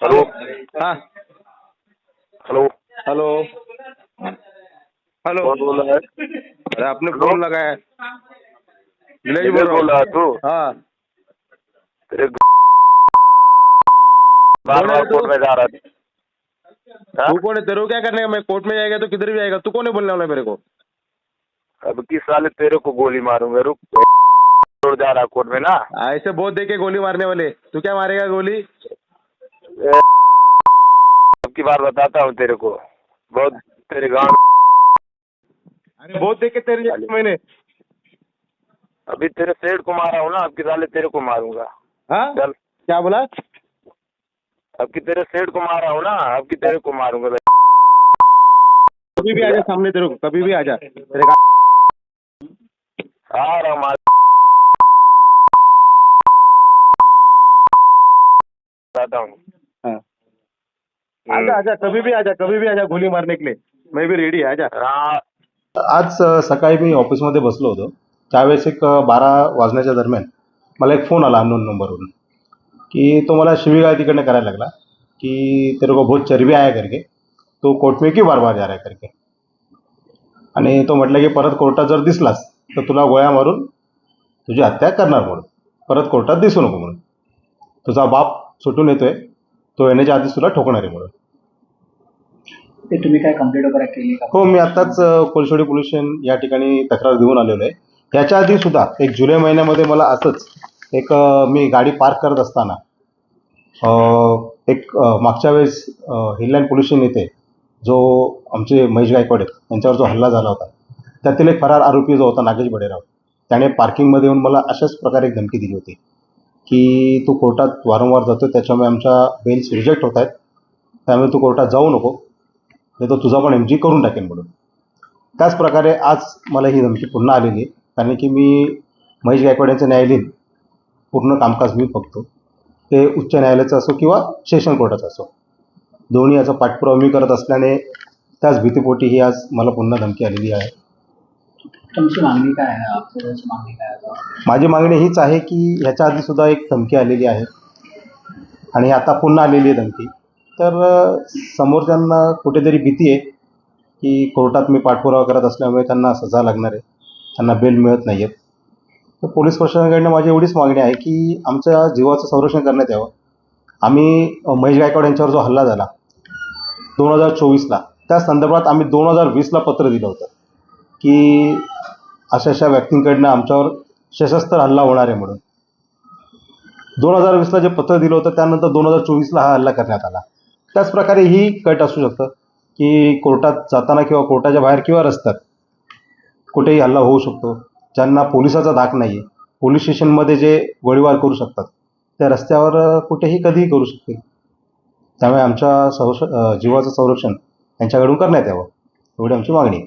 Hello हाँ। Hello hello hello कौन बोल रहा है? अरे आपने फ़ोन लगाया है। नीलेश बोल बोल रहा है। तू हाँ। तेरे बार बार कोर्ट में जा रहा था। हाँ? तू कौन है? तेरे को क्या करने का? मैं कोर्ट में जाएगा तो किधर भी आएगा तू कौन है बोलने वाला मेरे को? अब किस साले तेरे को गोली मारूँगा? रुक। जा रहा कोर्ट में ना। ऐसे बहुत देखे गोली मारने वाले। तू क्या मारेगा गोली? की बार बताता हूँ तेरे को। बहुत तेरे गाँव अरे बहुत देखे तेरे मैंने। अभी तेरे सेठ को मारा हूँ ना अब की साले तेरे को मारूँगा। हाँ? चल। क्या बोला? अब की तेरे सेठ को मारा हूँ ना अब की तेरे को मारूँगा। कभी भी आजा सामने तेरे को कभी भी आजा तेरे का आ रहा हूँ मार हाँ। आजा आजा कभी भी आजा कभी भी आजा गोली मारने के लिए। मैं भी रेडी है आजा। आज सकाळी मी ऑफिसमध्ये बसलो होतो. त्यावेळेस एक बारा वाजण्याच्या दरम्यान मला एक फोन आला अननोन नंबरवरून की तो मला शिवीगाळ तिकडनं करायला लागला कि तेरे को बहुत चरबी आया करके तो कोर्ट में क्यों बार बार जा रहा है करके? आणि तो म्हटलं की परत कोर्टात जर दिसलास तर तुला गोळ्या मारून तुझी हत्या करणार म्हणून. परत कोर्टात दिसू नको म्हणून. तुझा बाप सुटून येतोय तो येण्याच्या आधीच तुला ठोकणार आहे म्हणून. ते तुम्ही काय कंप्लेंट वगैरे केली का? हो मी आत्ताच अ, कोलशेडी पोलीस स्टेशन या ठिकाणी तक्रार देऊन आलेलो आहे. याच्या आधी सुद्धा एक जुलै महिन्यामध्ये मला असंच एक मी गाडी पार्क करत असताना एक मागच्या वेळेस हिलँड पोलीस स्टेशन येथे जो आमचे महेश गायकवाड आहेत त्यांच्यावर जो हल्ला झाला होता त्यातील एक फरार आरोपी जो होता नागेश बडेराव त्याने पार्किंगमध्ये येऊन मला अशाच प्रकारे एक धमकी दिली होती की तू कोर्टात वारंवार जातो त्याच्यामुळे आमच्या बेल्स रिजेक्ट होत आहेत त्यामुळे तू कोर्टात जाऊ नको. नाही तर तुझा पण एम जी करून टाकेन म्हणून. त्याच प्रकारे आज मला ही धमकी पुन्हा आलेली आहे. कारण की मी महेश गायकवाड यांचं न्यायालयीन पूर्ण कामकाज मी बघतो. ते उच्च न्यायालयाचं असो किंवा सेशन कोर्टाचं असो. दोन्ही याचा पाठपुरावा मी करत असल्याने त्याच भीतीपोटी ही आज मला पुन्हा धमकी आलेली आहे. तुमची मागणी काय आहे? मागणी काय? माझी मागणी हीच आहे की ह्याच्या आधी सुद्धा एक धमकी आलेली आहे. आणि आता पुन्हा आलेली आहे धमकी. तर समोरच्यांना कुठेतरी भीती आहे की कोर्टात मी पाठपुरावा करत असल्यामुळे त्यांना सजा लागणार आहे. त्यांना बेल मिळत नाही आहेत तर पोलीस प्रशासनाकडनं माझी एवढीच मागणी आहे की आमच्या जीवाचं संरक्षण करण्यात यावं. आम्ही महेश गायकवाड यांच्यावर जो हल्ला झाला दोन हजार चोवीसला त्या संदर्भात आम्ही दोन हजार वीसला पत्र दिलं होतं की अशा अशा व्यक्तींकडनं आमच्यावर सशस्त्र हल्ला होणार आहे म्हणून. दोन हजार वीसला जे पत्र दिलं होतं त्यानंतर दोन हजार चोवीसला हा हल्ला करण्यात आला. त्याचप्रकारे ही कट असू शकतं की कोर्टात जाताना किंवा कोर्टाच्या बाहेर किंवा रस्त्यात कुठेही हल्ला होऊ शकतो ज्यांना पोलिसाचा धाक नाही आहे पोलीस स्टेशनमध्ये जे गोळीबार करू शकतात त्या रस्त्यावर कुठेही कधीही करू शकतील त्यामुळे आमच्या संरक्षण जीवाचं संरक्षण यांच्याकडून करण्यात यावं. एवढी आमची मागणी आहे.